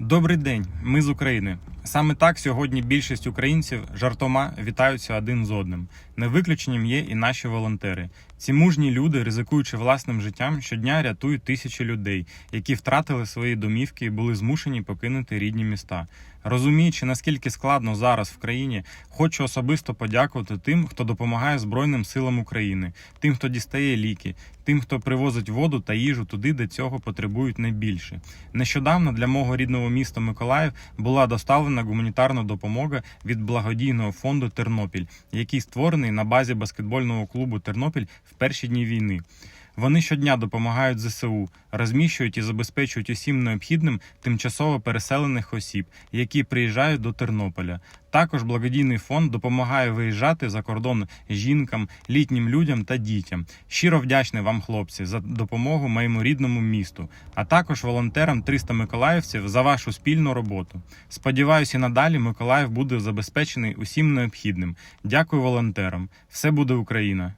Добрий день, ми з України. Саме так сьогодні більшість українців жартома вітаються один з одним. Не виключенням є і наші волонтери. Ці мужні люди, ризикуючи власним життям, щодня рятують тисячі людей, які втратили свої домівки і були змушені покинути рідні міста. Розуміючи, наскільки складно зараз в країні, хочу особисто подякувати тим, хто допомагає Збройним силам України, тим, хто дістає ліки, тим, хто привозить воду та їжу туди, де цього потребують найбільше. Нещодавно для мого рідного міста Миколаїв була доставлена гуманітарна допомога від благодійного фонду Тернопіль, який створений на базі баскетбольного клубу Тернопіль в перші дні війни. Вони щодня допомагають ЗСУ, розміщують і забезпечують усім необхідним тимчасово переселених осіб, які приїжджають до Тернополя. Також благодійний фонд допомагає виїжджати за кордон жінкам, літнім людям та дітям. Щиро вдячний вам, хлопці, за допомогу моєму рідному місту, а також волонтерам 300 миколаївців за вашу спільну роботу. Сподіваюся, надалі Миколаїв буде забезпечений усім необхідним. Дякую волонтерам. Все буде Україна!